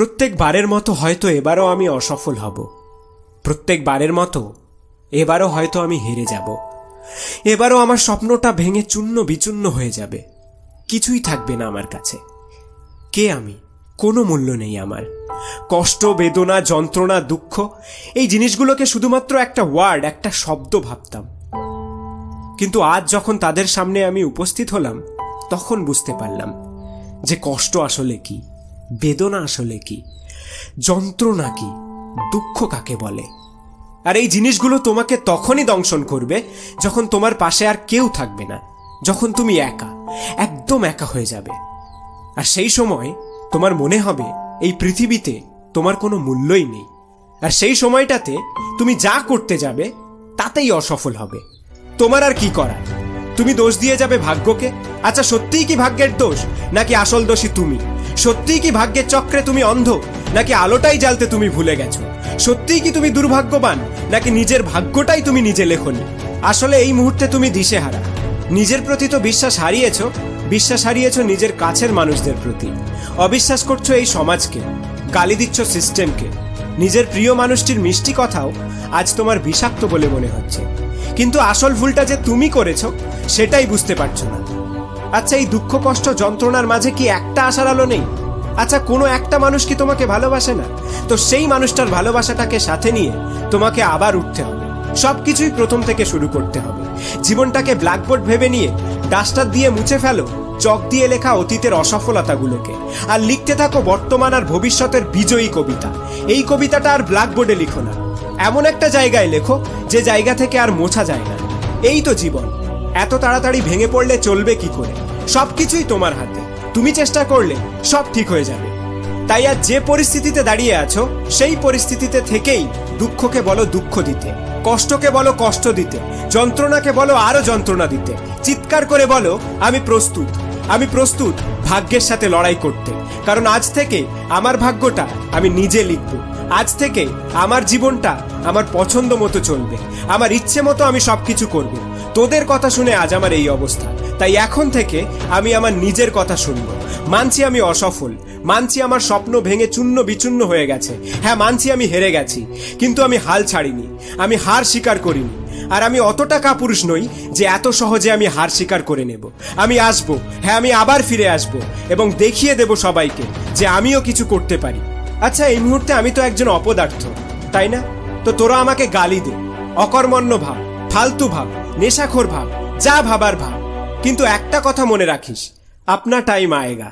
প্রত্যেকবারের মতো হয়তো এবারও আমি অসফল হব। প্রত্যেকবারের মতো এবারও হয়তো আমি হেরে যাব। এবারও আমার স্বপ্নটা ভেঙে চূর্ণ বিচূর্ণ হয়ে যাবে। কিছুই থাকবে না আমার কাছে। কে আমি? কোনো মূল্য নেই আমার। কষ্ট, বেদনা, যন্ত্রণা, দুঃখ, এই জিনিসগুলোকে শুধুমাত্র একটা ওয়ার্ড, একটা শব্দ ভাবতাম। কিন্তু আজ যখন তাদের সামনে আমি উপস্থিত হলাম, তখন বুঝতে পারলাম যে কষ্ট আসলে কি। বেদনা আসলে কি? যন্ত্রণা কি? দুঃখ কাকে বলে? আর এই জিনিসগুলো তোমাকে তখনই দংশন করবে যখন তোমার পাশে আর কেউ থাকবে না, যখন তুমি একা, একদম একা হয়ে যাবে। আর সেই সময় তোমার মনে হবে এই পৃথিবীতে তোমার কোনো মূল্যই নেই। আর সেই সময়টাতে তুমি যা করতে যাবে তাতেই অসফল হবে। তোমার আর কি করার? তুমি দোষ দিয়ে যাবে ভাগ্যকে? আচ্ছা সত্যিই কি ভাগ্যের দোষ? নাকি আসল দোষী তুমি? সত্যিই কি ভাগ্যের চক্রে তুমি অন্ধ? নাকি আলোটাই জ্বালতে তুমি ভুলে গেছো? সত্যিই কি তুমি দুর্ভাগ্যবান? নাকি নিজের ভাগ্যটাই তুমি নিজে লেখনি? আসলে এই মুহূর্তে তুমি দিশেহারা। নিজের প্রতি তো বিশ্বাস হারিয়েছো বিশ্বাস হারিয়েছো নিজের কাছের মানুষদের প্রতি। অবিশ্বাস করছ এই সমাজকে, গালি দিচ্ছ সিস্টেমকে নিজের প্রিয় মানুষটির মিষ্টি কথাও আজ তোমার বিষাক্ত বলে মনে হচ্ছে। কিন্তু আসল ভুলটা যে তুমি করেছ, সেটাই বুঝতে পারছ না। আচ্ছা এই দুঃখ কষ্ট যন্ত্রণার মাঝে কি একটা আশার আলো নেই? আচ্ছা কোনো একটা মানুষ কি তোমাকে ভালোবাসে না? তো সেই মানুষটার ভালোবাসাটাকে সাথে নিয়ে তোমাকে আবার উঠতে হবে। সবকিছুই প্রথম থেকে শুরু করতে হবে। জীবনটাকে ব্ল্যাকবোর্ড ভেবে নিয়ে ডাস্টার দিয়ে মুছে ফেলো চক দিয়ে লেখা অতীতের অসফলতাগুলোকে। আর লিখতে থাকো বর্তমান আর ভবিষ্যতের বিজয়ী কবিতা। এই কবিতাটা আর ব্ল্যাকবোর্ডে লিখো না। এমন একটা জায়গায় লেখো যে জায়গা থেকে আর মোছা যায় না। এই তো জীবন। এত তাড়াতাড়ি ভেঙে পড়লে চলবে কি করে? সবকিছুই তোমার হাতে। তুমি চেষ্টা করলে, সব ঠিক হয়ে যাবে। তাই আজ যে পরিস্থিতিতে দাঁড়িয়ে আছো, সেই পরিস্থিতিতে থেকেই দুঃখকে বলো দুঃখ দিতে, কষ্টকে বলো কষ্ট দিতে, যন্ত্রণাকে বলো আরও যন্ত্রণা দিতে। চিৎকার করে বলো, আমি প্রস্তুত আমি প্রস্তুত ভাগ্যের সাথে লড়াই করতে। কারণ আজ থেকে আমার ভাগ্যটা আমি নিজে লিখব। আজ থেকে আমার জীবনটা আমার পছন্দ মতো চলবে। আমার ইচ্ছে মতো আমি সবকিছু করব। তোদের কথা শুনে আজ আমার এই অবস্থা। তাই এখন থেকে আমি আমার নিজের কথা শুনব। মানছি আমি অসফল। মানছি আমার স্বপ্ন ভেঙে চূর্ণ বিচূর্ণ হয়ে গেছে। হ্যাঁ মানছি আমি হেরে গেছি। কিন্তু আমি হাল ছাড়িনি। আমি হার স্বীকার করিনি। আর আমি অতটা কাপুরুষ নই যে এত সহজে আমি হার স্বীকার করে নেব। আমি আসব। হ্যাঁ আমি আবার ফিরে আসব এবং দেখিয়ে দেব সবাইকে যে আমিও কিছু করতে পারি। আচ্ছা এই মুহূর্তে আমি তো একজন অপদার্থ, তাই না? তো তোরা আমাকে গালি দে। অকর্মণ্য ভাব, ফালতু ভাব নেশাখোর ভাব যা ভাবার ভাব। কিন্তু একটা কথা মনে রাখিস আপনা টাইম আয়েগা।